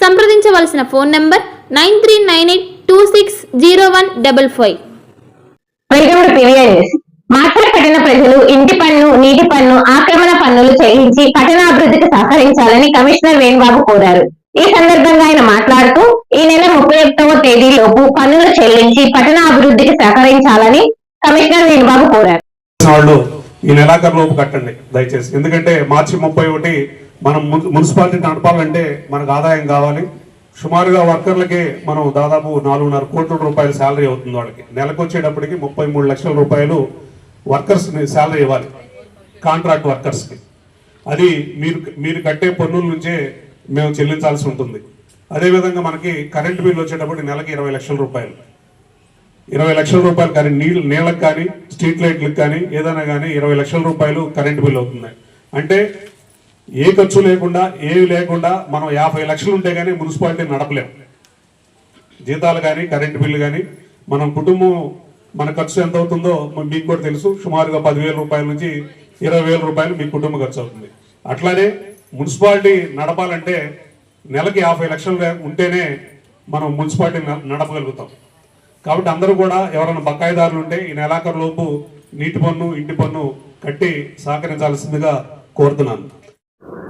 సంప్రదించవలసిన phone number nine three nine eight two six zero one double five. Macherla పట్టణ ప్రజలు ఇంటి పన్ను నీటి పన్ను ఆక్రమణ పన్నులు చెల్లించి పట్టణాభివృద్ధికి సహకరించాలని కమిషనర్ వేణుబాబు కోరారు. ఈ సందర్భంగా ఆయన మాట్లాడుతూ ఈ నెల ముప్పై ఒకటవ తేదీలోపు పన్నులు చెల్లించి పట్టణాభివృద్ధికి సహకరించాలని కమిషనర్ వేణుబాబు కోరారు. ఈ నెలాఖరు లోపు కట్టండి దయచేసి. ఎందుకంటే మార్చి ముప్పై ఒకటి మనం మున్సిపాలిటీ నడపాలంటే మనకు ఆదాయం కావాలి. సుమారుగా వర్కర్లకి మనం దాదాపు నాలుగున్నర కోట్ల రూపాయల శాలరీ అవుతుంది వాళ్ళకి. నెలకు వచ్చేటప్పటికి ముప్పై మూడు లక్షల రూపాయలు వర్కర్స్ని శాలరీ ఇవ్వాలి. కాంట్రాక్ట్ వర్కర్స్కి. అది మీరు మీరు కట్టే పన్నుల నుంచే మేము చెల్లించాల్సి ఉంటుంది. అదేవిధంగా మనకి కరెంట్ బిల్ వచ్చేటప్పటికి నెలకి ఇరవై లక్షల రూపాయలు. ఇరవై లక్షల రూపాయలు కానీ నీళ్ళు నీళ్ళకి కానీ స్ట్రీట్ లైట్లకు కానీ ఏదైనా కానీ ఇరవై లక్షల రూపాయలు కరెంట్ బిల్ అవుతుంది అంటే ఏ ఖర్చు లేకుండా ఏవి లేకుండా మనం యాభై లక్షలు ఉంటే కానీ మున్సిపాలిటీ నడపలేం. జీతాలు కానీ కరెంటు బిల్లు కానీ మనం కుటుంబం మన ఖర్చు ఎంత అవుతుందో మీకు కూడా తెలుసు. సుమారుగా పదివేల రూపాయల నుంచి ఇరవై వేల రూపాయలు మీ కుటుంబ ఖర్చు అవుతుంది. అట్లానే మున్సిపాలిటీ నడపాలంటే నెలకి యాభై లక్షలు ఉంటేనే మనం మున్సిపాలిటీ నడపగలుగుతాం. కాబట్టి అందరూ కూడా ఎవరైనా బకాయిదారులు ఉంటే ఈ నెలాఖరు లోపు నీటి పన్ను ఇంటి పన్ను కట్టి సహకరించాల్సిందిగా కోరుతున్నాను.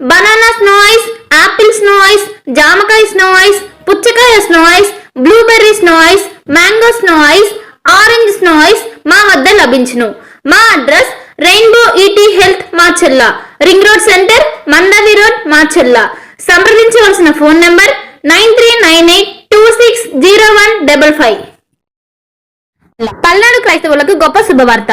banana snow ice apple snow ice జామకాయ స్నో ఐస్ పుచ్చకాయ snow ice blueberry snow ice mango snow ice orange snow ice మా వద్ద లభించును. మా address rainbow ET health Macherla ring road centre Mandavi road Macherla సంప్రదించవలసిన phone number nine three nine eight two six zero one double five. Palnadu క్రైస్తవులకు గొప్ప శుభవార్త.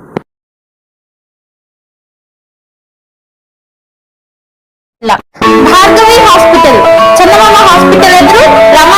Hospital. చందమామ hospital ఎదురు రమా